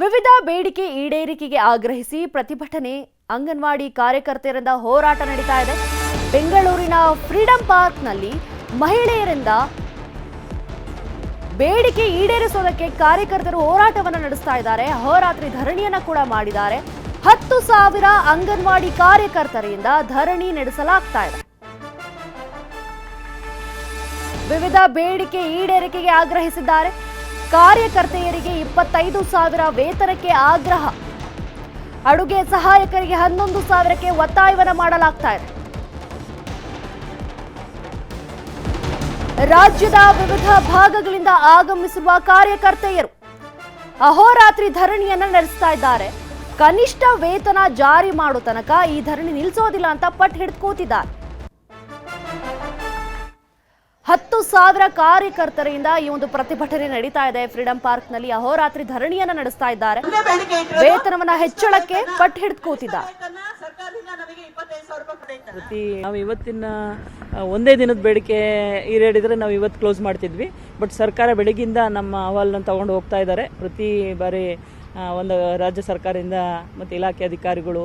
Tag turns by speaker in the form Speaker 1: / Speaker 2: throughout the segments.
Speaker 1: ವಿವಿಧ ಬೇಡಿಕೆ ಈಡೇರಿಕೆಗೆ ಆಗ್ರಹಿಸಿ ಪ್ರತಿಭಟನೆ ಅಂಗನವಾಡಿ ಕಾರ್ಯಕರ್ತೆಯರಿಂದ ಹೋರಾಟ ನಡೀತಾ ಇದೆ. ಬೆಂಗಳೂರಿನ ಫ್ರೀಡಂ ಪಾರ್ಕ್ನಲ್ಲಿ ಮಹಿಳೆಯರಿಂದ ಬೇಡಿಕೆ ಈಡೇರಿಸೋದಕ್ಕೆ ಕಾರ್ಯಕರ್ತರು ಹೋರಾಟವನ್ನು ನಡೆಸ್ತಾ ಇದ್ದಾರೆ. ಅಹೋರಾತ್ರಿ ಧರಣಿಯನ್ನು ಕೂಡ ಮಾಡಿದ್ದಾರೆ. ಹತ್ತು ಸಾವಿರ ಅಂಗನವಾಡಿ ಕಾರ್ಯಕರ್ತರಿಂದ ಧರಣಿ ನಡೆಸಲಾಗ್ತಾ ಇದೆ. ವಿವಿಧ ಬೇಡಿಕೆ ಈಡೇರಿಕೆಗೆ ಆಗ್ರಹಿಸಿದ್ದಾರೆ. ಕಾರ್ಯಕರ್ತೆಯರಿಗೆ ಇಪ್ಪತ್ತೈದು ಸಾವಿರ ವೇತನಕ್ಕೆ ಆಗ್ರಹ. ಅಡುಗೆ ಸಹಾಯಕರಿಗೆ ಹನ್ನೊಂದು ಸಾವಿರಕ್ಕೆ ಒತ್ತಾಯವನ್ನ ಮಾಡಲಾಗ್ತಾ ಇದೆ. ರಾಜ್ಯದ ವಿವಿಧ ಭಾಗಗಳಿಂದ ಆಗಮಿಸಿರುವ ಕಾರ್ಯಕರ್ತೆಯರು ಅಹೋರಾತ್ರಿ ಧರಣಿಯನ್ನ ನಡೆಸ್ತಾ ಇದ್ದಾರೆ. ಕನಿಷ್ಠ ವೇತನ ಜಾರಿ ಮಾಡೋ ತನಕ ಈ ಧರಣಿ ನಿಲ್ಲಿಸೋದಿಲ್ಲ ಅಂತ ಪಟ್ಟು ಹಿಡ್ಕೋತಿದ್ದಾರೆ ಕೂತಿದ್ದಾರೆ ಹತ್ತು ಸಾವಿರ ಕಾರ್ಯಕರ್ತರಿಂದ ಈ ಒಂದು ಪ್ರತಿಭಟನೆ ನಡೀತಾ ಇದೆ. ಫ್ರೀಡಂ ಪಾರ್ಕ್ನಲ್ಲಿ ಅಹೋರಾತ್ರಿ ಧರಣಿಯನ್ನ ನಡೆಸ್ತಾ ಇದ್ದಾರೆ. ವೇತನವನ್ನ ಹೆಚ್ಚಳಕ್ಕೆ ಪಟ್ಟು ಹಿಡಿದು ಕೂತಿದ್ದಾರೆ
Speaker 2: ಸರ್ಕಾರದಿಂದ ನಮಗೆ ಇಪ್ಪತ್ತೈದು ಸಾವಿರ ರೂಪಾಯಿ ಕೊಡೈತೆ
Speaker 3: ಪ್ರತಿ ನಾವು ಇವತ್ತಿನ ಒಂದೇ ದಿನದ ಬೇಡಿಕೆ ಈಡೇರಿದ್ರೆ ನಾವು ಇವತ್ತು ಕ್ಲೋಸ್ ಮಾಡ್ತಿದ್ವಿ. ಬಟ್ ಸರ್ಕಾರ ಬೆಳಗಿಂದ ನಮ್ಮ ಅಹವಾಲನ್ನ ತಗೊಂಡು ಹೋಗ್ತಾ ಇದ್ದಾರೆ. ಪ್ರತಿ ಬಾರಿ ಒಂದು ರಾಜ್ಯ ಸರ್ಕಾರದಿಂದ ಮತ್ತು ಇಲಾಖೆ ಅಧಿಕಾರಿಗಳು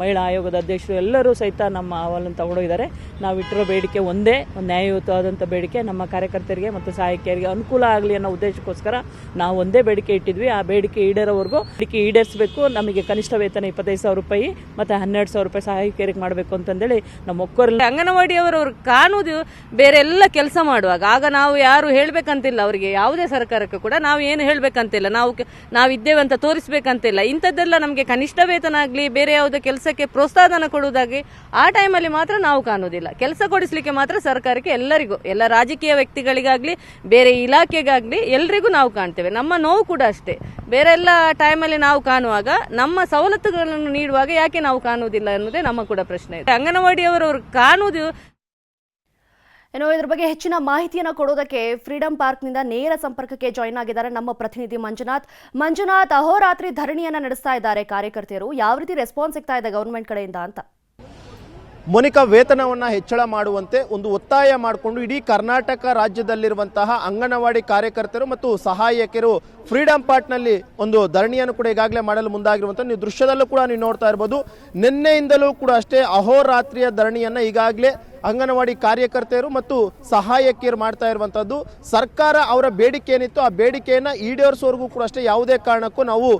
Speaker 3: ಮಹಿಳಾ ಆಯೋಗದ ಅಧ್ಯಕ್ಷರು ಎಲ್ಲರೂ ಸಹಿತ ನಮ್ಮ ಅಹವಾಲನ್ನು ತಗೊಂಡೋಗಿದ್ದಾರೆ. ನಾವು ಇಟ್ಟಿರೋ ಬೇಡಿಕೆ ಒಂದೇ, ಒಂದು ನ್ಯಾಯಯುತವಾದಂಥ ಬೇಡಿಕೆ. ನಮ್ಮ ಕಾರ್ಯಕರ್ತರಿಗೆ ಮತ್ತು ಸಹಾಯಕಿಯರಿಗೆ ಅನುಕೂಲ ಆಗಲಿ ಅನ್ನೋ ಉದ್ದೇಶಕ್ಕೋಸ್ಕರ ನಾವು ಒಂದೇ ಬೇಡಿಕೆ ಇಟ್ಟಿದ್ವಿ. ಆ ಬೇಡಿಕೆ ಈಡೇರೋವರೆಗೂ ಬೇಡಿಕೆ ಈಡೇರಿಸಬೇಕು. ನಮಗೆ ಕನಿಷ್ಠ ವೇತನ ಇಪ್ಪತ್ತೈದು ಸಾವಿರ ರೂಪಾಯಿ ಮತ್ತು ಹನ್ನೆರಡು ಸಾವಿರ ರೂಪಾಯಿ ಸಹಾಯಕಿಯರಿಗೆ ಮಾಡಬೇಕು ಅಂತಂದೇಳಿ ನಮ್ಮ ಒಕ್ಕೋರಲ್ಲಿ
Speaker 4: ಅಂಗನವಾಡಿಯವರು ಕಾಣುವುದು ಬೇರೆ ಎಲ್ಲ ಕೆಲಸ ಮಾಡುವಾಗ. ಆಗ ನಾವು ಯಾರು ಹೇಳಬೇಕಂತಿಲ್ಲ ಅವರಿಗೆ. ಯಾವುದೇ ಸರ್ಕಾರಕ್ಕೆ ಕೂಡ ನಾವು ಏನು ಹೇಳಬೇಕಂತಿಲ್ಲ. ನಾವು ನಾವು ಇದ್ದೇವೆ ಅಂತ ತೋರಿಸಬೇಕಂತಿಲ್ಲ. ಇಂಥದ್ದೆಲ್ಲ ನಮಗೆ ಕನಿಷ್ಠ ವೇತನ ಆಗಲಿ ಬೇರೆ ಯಾವುದೇ ಕೆಲಸಕ್ಕೆ ಪ್ರೋತ್ಸಾಹನ ಕೊಡುವುದಾಗಿ ಆ ಟೈಮಲ್ಲಿ ಮಾತ್ರ ನಾವು ಕಾಣುವುದಿಲ್ಲ. ಕೆಲಸ ಕೊಡಿಸಲಿಕ್ಕೆ ಮಾತ್ರ ಸರ್ಕಾರಕ್ಕೆ ಎಲ್ಲರಿಗೂ, ಎಲ್ಲ ರಾಜಕೀಯ ವ್ಯಕ್ತಿಗಳಿಗಾಗಲಿ, ಬೇರೆ ಇಲಾಖೆಗಾಗಲಿ ಎಲ್ರಿಗೂ ನಾವು ಕಾಣ್ತೇವೆ. ನಮ್ಮ ನೋವು ಕೂಡ ಅಷ್ಟೇ. ಬೇರೆ ಎಲ್ಲ ಟೈಮಲ್ಲಿ ನಾವು ಕಾಣುವಾಗ, ನಮ್ಮ ಸವಲತ್ತುಗಳನ್ನು ನೀಡುವಾಗ ಯಾಕೆ ನಾವು ಕಾಣುವುದಿಲ್ಲ ಅನ್ನೋದೇ ನಮ್ಮ ಕೂಡ ಪ್ರಶ್ನೆ ಇದೆ. ಅಂಗನವಾಡಿಯವರು ಕಾಣುವುದು
Speaker 1: ಇನ್ನು ಇದ್ರ ಬಗ್ಗೆ ಹೆಚ್ಚಿನ ಮಾಹಿತಿಯನ್ನು ಕೊಡೋದಕ್ಕೆ ಫ್ರೀಡಂ ಪಾರ್ಕ್ನಿಂದ ನೇರ ಸಂಪರ್ಕಕ್ಕೆ ಜಾಯಿನ್ ಆಗಿದ್ದಾರೆ ನಮ್ಮ ಪ್ರತಿನಿಧಿ ಮಂಜುನಾಥ್. ಮಂಜುನಾಥ್, ಅಹೋರಾತ್ರಿ ಧರಣಿಯನ್ನು ನಡೆಸ್ತಾ ಇದ್ದಾರೆ ಕಾರ್ಯಕರ್ತೆಯರು. ಯಾವ ರೀತಿ ರೆಸ್ಪಾನ್ಸ್ ಸಿಗ್ತಾ ಇದೆ ಗವರ್ಮೆಂಟ್ ಕಡೆಯಿಂದ ಅಂತ?
Speaker 5: ಮೊನಿಕಾ, ವೇತನವನ್ನು ಹೆಚ್ಚಳ ಮಾಡುವಂತೆ ಒಂದು ಒತ್ತಾಯ ಮಾಡಿಕೊಂಡು ಇಡೀ ಕರ್ನಾಟಕ ರಾಜ್ಯದಲ್ಲಿರುವಂತಹ ಅಂಗನವಾಡಿ ಕಾರ್ಯಕರ್ತರು ಮತ್ತು ಸಹಾಯಕಿಯರು ಫ್ರೀಡಂ ಪಾರ್ಟ್ನಲ್ಲಿ ಒಂದು ಧರಣಿಯನ್ನು ಕೂಡ ಈಗಾಗಲೇ ಮಾಡಲು ಮುಂದಾಗಿರುವಂಥ ನೀವು ದೃಶ್ಯದಲ್ಲೂ ಕೂಡ ನೀವು ನೋಡ್ತಾ ಇರ್ಬೋದು. ನಿನ್ನೆಯಿಂದಲೂ ಕೂಡ ಅಷ್ಟೇ ಅಹೋರಾತ್ರಿಯ ಧರಣಿಯನ್ನು ಈಗಾಗಲೇ ಅಂಗನವಾಡಿ ಕಾರ್ಯಕರ್ತೆಯರು ಮತ್ತು ಸಹಾಯಕಿಯರು ಮಾಡ್ತಾ ಇರುವಂಥದ್ದು ಸರ್ಕಾರ ಅವರ ಬೇಡಿಕೆ ಏನಿತ್ತು ಆ ಬೇಡಿಕೆಯನ್ನು ಈಡೇರಿಸೋವರೆಗೂ ಕೂಡ ಅಷ್ಟೇ ಯಾವುದೇ ಕಾರಣಕ್ಕೂ ನಾವು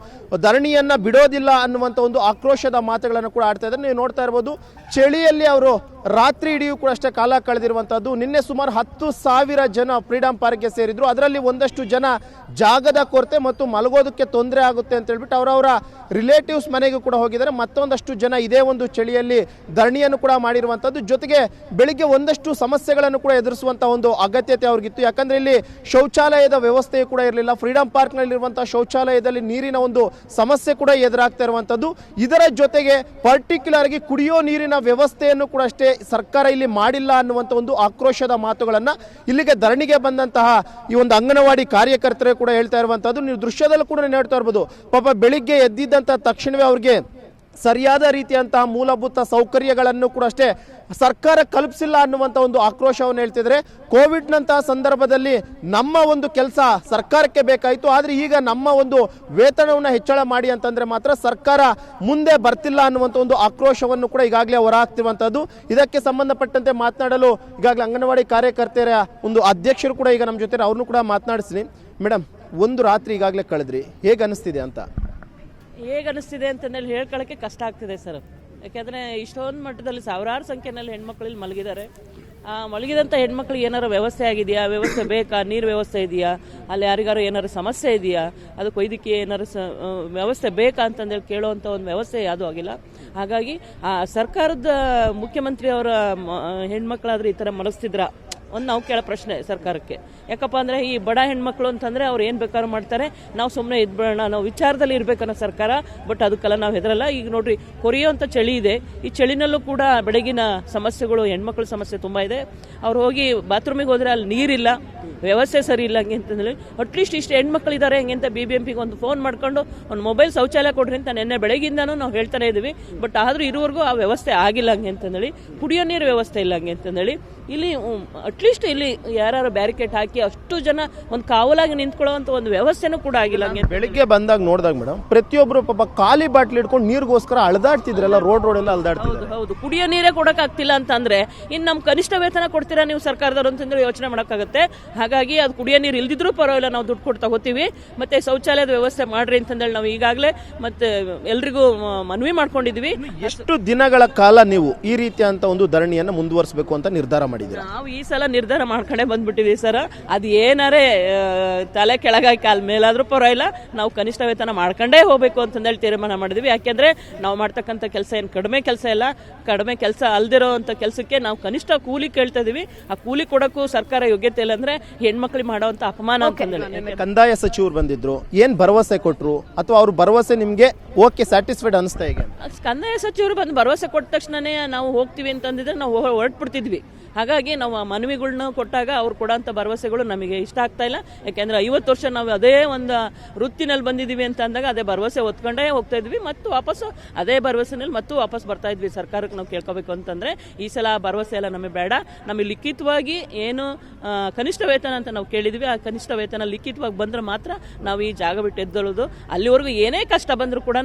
Speaker 5: ಧರಣಿಯನ್ನು ಬಿಡೋದಿಲ್ಲ ಅನ್ನುವಂಥ ಒಂದು ಆಕ್ರೋಶದ ಮಾತುಗಳನ್ನು ಕೂಡ ಆಡ್ತಾ ಇದ್ದಾರೆ. ನೀವು ನೋಡ್ತಾ ಇರ್ಬೋದು, ಚಳಿಯಲ್ಲಿ ಅವರು ರಾತ್ರಿ ಇಡಿಯೂ ಕೂಡ ಅಷ್ಟೇ ಕಾಲ ಕಳೆದಿರುವಂಥದ್ದು ನಿನ್ನೆ ಸುಮಾರು ಹತ್ತು ಸಾವಿರ ಜನ ಫ್ರೀಡಂ ಪಾರ್ಕ್ಗೆ ಸೇರಿದ್ರು. ಅದರಲ್ಲಿ ಒಂದಷ್ಟು ಜನ ಜಾಗದ ಕೊರತೆ ಮತ್ತು ಮಲಗೋದಕ್ಕೆ ತೊಂದರೆ ಆಗುತ್ತೆ ಅಂತ ಹೇಳ್ಬಿಟ್ಟು ಅವರವರ ರಿಲೇಟಿವ್ಸ್ ಮನೆಗೂ ಕೂಡ ಹೋಗಿದ್ದಾರೆ. ಮತ್ತೊಂದಷ್ಟು ಜನ ಇದೇ ಒಂದು ಚಳಿಯಲ್ಲಿ ಧರಣಿಯನ್ನು ಕೂಡ ಮಾಡಿರುವಂಥದ್ದು ಜೊತೆಗೆ ಬೆಳಿಗ್ಗೆ ಒಂದಷ್ಟು ಸಮಸ್ಯೆಗಳನ್ನು ಕೂಡ ಎದುರಿಸುವಂಥ ಒಂದು ಅಗತ್ಯತೆ ಅವ್ರಿಗಿತ್ತು. ಯಾಕಂದ್ರೆ ಇಲ್ಲಿ ಶೌಚಾಲಯದ ವ್ಯವಸ್ಥೆ ಕೂಡ ಇರಲಿಲ್ಲ. ಫ್ರೀಡಂ ಪಾರ್ಕ್ನಲ್ಲಿರುವಂಥ ಶೌಚಾಲಯದಲ್ಲಿ ನೀರಿನ ಒಂದು ಸಮಸ್ಯೆ ಕೂಡ ಎದುರಾಗ್ತಾ ಇರುವಂಥದ್ದು ಇದರ ಜೊತೆಗೆ ಪರ್ಟಿಕ್ಯುಲರ್ ಆಗಿ ಕುಡಿಯೋ ನೀರಿನ ವ್ಯವಸ್ಥೆಯನ್ನು ಕೂಡ ಅಷ್ಟೇ ಸರ್ಕಾರ ಇಲ್ಲಿ ಮಾಡಿಲ್ಲ ಅನ್ನುವಂಥ ಒಂದು ಆಕ್ರೋಶದ ಮಾತುಗಳನ್ನು ಇಲ್ಲಿಗೆ ಧರಣಿಗೆ ಬಂದಂತಹ ಈ ಒಂದು ಅಂಗನವಾಡಿ ಕಾರ್ಯಕರ್ತರೇ ಕೂಡ ಹೇಳ್ತಾ ಇರುವಂಥದ್ದು ನೀವು ದೃಶ್ಯದಲ್ಲೂ ಕೂಡ ನೋಡ್ತಾ ಇರ್ಬೋದು. ಪಾಪ ಬೆಳಿಗ್ಗೆ ಎದ್ದಿದ್ದಂಥ ತಕ್ಷಣವೇ ಅವ್ರಿಗೆ ಸರಿಯಾದ ರೀತಿಯಂತಹ ಮೂಲಭೂತ ಸೌಕರ್ಯಗಳನ್ನು ಕೂಡ ಅಷ್ಟೇ ಸರ್ಕಾರ ಕಲ್ಪಿಸಿಲ್ಲ ಅನ್ನುವಂಥ ಒಂದು ಆಕ್ರೋಶವನ್ನು ಹೇಳ್ತಿದ್ರೆ ಕೋವಿಡ್ನಂತಹ ಸಂದರ್ಭದಲ್ಲಿ ನಮ್ಮ ಒಂದು ಕೆಲಸ ಸರ್ಕಾರಕ್ಕೆ ಬೇಕಾಯಿತು, ಆದರೆ ಈಗ ನಮ್ಮ ಒಂದು ವೇತನವನ್ನು ಹೆಚ್ಚಳ ಮಾಡಿ ಅಂತಂದರೆ ಮಾತ್ರ ಸರ್ಕಾರ ಮುಂದೆ ಬರ್ತಿಲ್ಲ ಅನ್ನುವಂಥ ಒಂದು ಆಕ್ರೋಶವನ್ನು ಕೂಡ ಈಗಾಗಲೇ ಹೊರಹಾಕ್ತಿರುವಂಥದ್ದು ಇದಕ್ಕೆ ಸಂಬಂಧಪಟ್ಟಂತೆ ಮಾತನಾಡಲು ಈಗಾಗಲೇ ಅಂಗನವಾಡಿ ಕಾರ್ಯಕರ್ತೆಯರ ಒಂದು ಅಧ್ಯಕ್ಷರು ಕೂಡ ಈಗ ನಮ್ಮ ಜೊತೆ ಅವ್ರನ್ನೂ ಕೂಡ ಮಾತನಾಡಿಸ್ತೀನಿ. ಮೇಡಮ್ ಒಂದು ರಾತ್ರಿ ಈಗಾಗಲೇ ಕಳೆದ್ರಿ. ಹೇಗೆ ಅನಿಸ್ತಿದೆ ಅಂತ?
Speaker 3: ಹೇಗೆ ಅನಿಸ್ತಿದೆ ಅಂತಂದೇಳಿ ಹೇಳ್ಕೊಳ್ಳೋಕ್ಕೆ ಕಷ್ಟ ಆಗ್ತಿದೆ ಸರ್. ಯಾಕೆಂದರೆ ಇಷ್ಟೊಂದು ಮಟ್ಟದಲ್ಲಿ ಸಾವಿರಾರು ಸಂಖ್ಯೆಯಲ್ಲಿ ಹೆಣ್ಮಕ್ಳಲ್ಲಿ ಮಲಗಿದ್ದಾರೆ. ಆ ಮಲಗಿದಂಥ ಹೆಣ್ಮಕ್ಳಿಗೆ ಏನಾರು ವ್ಯವಸ್ಥೆ ಆಗಿದೆಯಾ? ವ್ಯವಸ್ಥೆ ಬೇಕಾ? ನೀರು ವ್ಯವಸ್ಥೆ ಇದೆಯಾ? ಅಲ್ಲಿ ಯಾರಿಗಾರು ಏನಾರು ಸಮಸ್ಯೆ ಇದೆಯಾ? ಅದಕ್ಕೆ ವೈದ್ಯಕೀಯ ಏನಾರು ಸ ವ್ಯವಸ್ಥೆ ಬೇಕಾ ಅಂತಂದೇಳಿ ಕೇಳುವಂಥ ಒಂದು ವ್ಯವಸ್ಥೆ ಯಾವುದೂ ಆಗಿಲ್ಲ. ಹಾಗಾಗಿ ಆ ಸರ್ಕಾರದ ಮುಖ್ಯಮಂತ್ರಿಯವರ ಹೆಣ್ಮಕ್ಳಾದ್ರೆ ಈ ಥರ ಮಲಗಿಸ್ತಿದ್ರ? ಒಂದು ನಾವು ಕೇಳೋ ಪ್ರಶ್ನೆ ಸರ್ಕಾರಕ್ಕೆ. ಯಾಕಪ್ಪ ಅಂದರೆ ಈ ಬಡ ಹೆಣ್ಮಕ್ಳು ಅಂತಂದರೆ ಅವ್ರು ಏನು ಬೇಕಾದ್ರೂ ಮಾಡ್ತಾರೆ. ನಾವು ಸುಮ್ಮನೆ ಇದ್ಬೇಡ ನಾವು ವಿಚಾರದಲ್ಲಿ ಇರಬೇಕನ್ನೋ ಸರ್ಕಾರ, ಬಟ್ ಅದಕ್ಕೆಲ್ಲ ನಾವು ಹೆದರಲ್ಲ. ಈಗ ನೋಡ್ರಿ ಕೊರಿಯೋಂಥ ಚಳಿ ಇದೆ. ಈ ಚಳಿನಲ್ಲೂ ಕೂಡ ಬೆಳಗಿನ ಸಮಸ್ಯೆಗಳು, ಹೆಣ್ಮಕ್ಳ ಸಮಸ್ಯೆ ತುಂಬ ಇದೆ. ಅವ್ರು ಹೋಗಿ ಬಾತ್ರೂಮಿಗೆ ಹೋದರೆ ಅಲ್ಲಿ ನೀರಿಲ್ಲ. ವ್ಯವಸ್ಥೆ ಸರಿ ಇಲ್ಲ ಹಂಗೆ ಅಂತಂದೇಳಿ ಅಟ್ಲೀಸ್ಟ್ ಇಷ್ಟು ಹೆಣ್ಮಕ್ಳಿದ್ದಾರೆ ಹೆಂಗೆ ಅಂತ ಬಿ ಬಿ ಎಂ ಪಿಗೆ ಒಂದು ಫೋನ್ ಮಾಡ್ಕೊಂಡು ಒಂದು ಮೊಬೈಲ್ ಶೌಚಾಲಯ ಕೊಡ್ರಿ ಅಂತ ನಿನ್ನೆ ಬೆಳಗ್ಗಿಂದನೂ ನಾವು ಹೇಳ್ತಾನೆ ಇದ್ದೀವಿ ಬಟ್ ಆದರೂ ಇರುವವರೆಗೂ ಆ ವ್ಯವಸ್ಥೆ ಆಗಿಲ್ಲ ಹಂಗೆ ಅಂತಂದೇಳಿ ಕುಡಿಯೋ ನೀರು ವ್ಯವಸ್ಥೆ ಇಲ್ಲ ಹಂಗೆ ಅಂತಂದೇಳಿ ಇಲ್ಲಿ ಅಟ್ಲೀಸ್ಟ್ ಇಲ್ಲಿ ಯಾರು ಬ್ಯಾರಿಕೇಡ್ ಹಾಕಿ ಅಷ್ಟು ಜನ ಒಂದು ಕಾವಲಾಗಿ ನಿಂತ್ಕೊಳ್ಳೋವಂಥ ಒಂದು ವ್ಯವಸ್ಥೆನೂ ಕೂಡ ಆಗಿಲ್ಲ ಹಂಗೆ
Speaker 5: ಬೆಳಿಗ್ಗೆ ಬಂದಾಗ ನೋಡಿದಾಗ ಮೇಡಮ್ ಪ್ರತಿಯೊಬ್ಬರು ಪಾಪ ಖಾಲಿ ಬಾಟ್ಲಿ ಇಟ್ಕೊಂಡು ನೀರಿಗೋಸ್ಕರ ಅಳದಾಡ್ತಿದ್ರಲ್ಲ ರೋಡ್ ರೋಡ್ ಎಲ್ಲ ಅಳದಾಡ್ತಿದ್ರು
Speaker 3: ಹೌದು ಹೌದು. ಕುಡಿಯೋ ನೀರೇ ಕೊಡೋಕ್ಕಾಗ್ತಿಲ್ಲ ಅಂತಂದ್ರೆ ಇನ್ನು ನಮ್ಮ ಕನಿಷ್ಠ ವೇತನ ಕೊಡ್ತೀರಾ ನೀವು ಸರ್ಕಾರದವರು ಅಂತಂದ್ರೆ ಯೋಚನೆ ಮಾಡೋಕ್ಕಾಗತ್ತೆ. ಹಾಗಾಗಿ ಅದು ಕುಡಿಯೋ ನೀರು ಇಲ್ದಿದ್ರೂ ಪರವಾಗಿಲ್ಲ ನಾವು ದುಡ್ಡು ಕೊಟ್ಟು ತಗೋತೀವಿ. ಮತ್ತೆ ಶೌಚಾಲಯದ ವ್ಯವಸ್ಥೆ ಮಾಡ್ರಿ ಅಂತಂದೇಳಿ ನಾವು ಈಗಾಗಲೇ ಮತ್ತೆ ಎಲ್ರಿಗೂ ಮನವಿ ಮಾಡ್ಕೊಂಡಿದ್ವಿ.
Speaker 5: ಎಷ್ಟು ದಿನಗಳ ಕಾಲ ನೀವು ಈ ರೀತಿಯಂತ ಒಂದು ಧರಣಿಯನ್ನು ಮುಂದುವರಿಸಬೇಕು ಅಂತ ನಿರ್ಧಾರ ಮಾಡಿದ್ದೀರಾ?
Speaker 3: ನಾವು ಈ ಸಲ ನಿರ್ಧಾರ ಮಾಡ್ಕೊಂಡೇ ಬಂದ್ಬಿಟ್ಟಿದ್ವಿ ಸರ್. ಅದು ಏನಾರೇ ತಲೆ ಕೆಳಗಾಗಿ ಕಾಲ ಮೇಲಾದ್ರೂ ಪರವಾಗಿಲ್ಲ ನಾವು ಕನಿಷ್ಠ ವೇತನ ಮಾಡ್ಕೊಂಡೇ ಹೋಗ್ಬೇಕು ಅಂತಂದೇಳಿ ತೀರ್ಮಾನ ಮಾಡಿದ್ವಿ. ಯಾಕೆಂದ್ರೆ ನಾವು ಮಾಡ್ತಕ್ಕಂಥ ಕೆಲಸ ಏನು ಕಡಿಮೆ ಕೆಲಸ ಇಲ್ಲ. ಕಡಿಮೆ ಕೆಲಸ ಅಲ್ದಿರೋ ಅಂತ ಕೆಲಸಕ್ಕೆ ನಾವು ಕನಿಷ್ಠ ಕೂಲಿ ಕೇಳ್ತಾ ಇದೀವಿ. ಆ ಕೂಲಿ ಕೊಡೋಕ್ಕೂ ಸರ್ಕಾರ ಯೋಗ್ಯತೆ ಇಲ್ಲ ಅಂದ್ರೆ ಹೆಣ್ಮಕ್ಳಿಗೆ ಮಾಡೋವಂಥ ಅಪಮಾನ ಅಂತಂದೇಳಿ
Speaker 5: ಕಂದಾಯ ಸಚಿವರು ಬಂದಿದ್ರು ಏನ್ ಭರವಸೆ ಕೊಟ್ರು ಅಥವಾ ಅವ್ರ ಭರವಸೆ ನಿಮ್ಗೆ ಓಕೆ ಸ್ಯಾಟಿಸ್ಫೈಡ್ ಅನಿಸ್ತಾ ಈಗ
Speaker 3: ಕಂದಾಯ ಸಚಿವರು ಬಂದು ಭರವಸೆ ಕೊಟ್ಟ ತಕ್ಷಣನೇ ನಾವು ಹೋಗ್ತೀವಿ ಅಂತಂದಿದ್ರೆ ನಾವು ಹೊರಟ್ಬಿಡ್ತಿದ್ವಿ. ಹಾಗಾಗಿ ನಾವು ಆ ಮನವಿಗಳ್ನ ಕೊಟ್ಟಾಗ ಅವ್ರು ಕೊಡೋಂಥ ಭರವಸೆಗಳು ನಮಗೆ ಇಷ್ಟ ಆಗ್ತಾ ಇಲ್ಲ. ಯಾಕೆಂದ್ರೆ ಐವತ್ತು ವರ್ಷ ನಾವು ಅದೇ ಒಂದು ವೃತ್ತಿನಲ್ಲಿ ಬಂದಿದ್ದೀವಿ ಅಂತ ಅಂದಾಗ ಅದೇ ಭರವಸೆ ಹೊತ್ಕೊಂಡೇ ಹೋಗ್ತಾ ಇದ್ವಿ ಮತ್ತು ವಾಪಸ್ಸು ಅದೇ ಭರವಸೆನಲ್ಲಿ ಮತ್ತು ವಾಪಸ್ ಬರ್ತಾ ಇದ್ವಿ. ಸರ್ಕಾರಕ್ಕೆ ನಾವು ಕೇಳ್ಕೋಬೇಕು ಅಂತಂದ್ರೆ ಈ ಸಲ ಆ ಭರವಸೆ ಎಲ್ಲ ನಮಗೆ ಬೇಡ. ನಮಗೆ ಲಿಖಿತವಾಗಿ ಏನು ಕನಿಷ್ಠ ವೇತನ ಅಂತ ನಾವು ಕೇಳಿದ್ವಿ. ಆ ಕನಿಷ್ಠ ವೇತನ ಲಿಖಿತವಾಗಿ ಬಂದ್ರೆ ಮಾತ್ರ ನಾವು ಈ ಜಾಗ ಬಿಟ್ಟು ಎದ್ದೊಳೋದು. ಅಲ್ಲಿವರೆಗೂ ಏನೇ ಕಷ್ಟ ಬಂದರೂ ಕೂಡ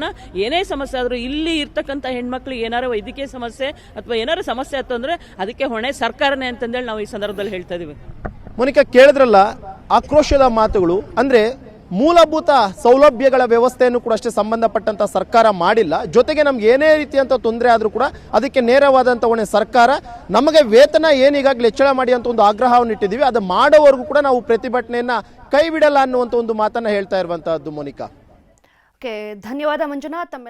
Speaker 3: ಏನೇ ಸಮಸ್ಯೆ ಆದರೂ ಇಲ್ಲಿ ಇರ್ತಕ್ಕಂಥ ಹೆಣ್ಮಕ್ಳಿಗೆ ಏನಾರ ವೈದ್ಯಕೀಯ ಸಮಸ್ಯೆ ಅಥವಾ ಏನಾರು ಸಮಸ್ಯೆ ಆಯ್ತು ಅಂದರೆ ಅದಕ್ಕೆ ಹೊಣೆ ಸರ್ಕಾರನೇ ಅಂತಂದೇಳಿ ನಾವು ಈ ಸಂದರ್ಭದಲ್ಲಿ ಹೇಳ್ತಾ ಇದೀವಿ
Speaker 5: ಮೊನಿಕಾ, ಕೇಳಿದ್ರಲ್ಲ ಆಕ್ರೋಶದ ಮಾತುಗಳು, ಅಂದ್ರೆ ಮೂಲಭೂತ ಸೌಲಭ್ಯಗಳ ವ್ಯವಸ್ಥೆಯನ್ನು ಕೂಡ ಅಷ್ಟೇ ಸಂಬಂಧಪಟ್ಟಂತ ಸರ್ಕಾರ ಮಾಡಿಲ್ಲ. ಜೊತೆಗೆ ನಮ್ಗೆ ಏನೇ ರೀತಿಯಂತ ತೊಂದರೆ ಆದ್ರೂ ಕೂಡ ಅದಕ್ಕೆ ನೇರವಾದಂತ ಹೊಣೆ ಸರ್ಕಾರ. ನಮಗೆ ವೇತನ ಏನೀಗಾಗಲೇ ಹೆಚ್ಚಳ ಮಾಡಿ ಅಂತ ಒಂದು ಆಗ್ರಹವನ್ನು ಇಟ್ಟಿದ್ದೀವಿ. ಅದು ಮಾಡೋವರೆಗೂ ಕೂಡ ನಾವು ಪ್ರತಿಭಟನೆಯನ್ನ ಕೈ ಬಿಡಲ್ಲ ಅನ್ನುವಂತ ಒಂದು ಮಾತನ್ನ ಹೇಳ್ತಾ ಇರುವಂತಹದ್ದು ಮೋನಿಕಾ.
Speaker 1: ಓಕೆ, ಧನ್ಯವಾದ ಮಂಜುನಾಥ್.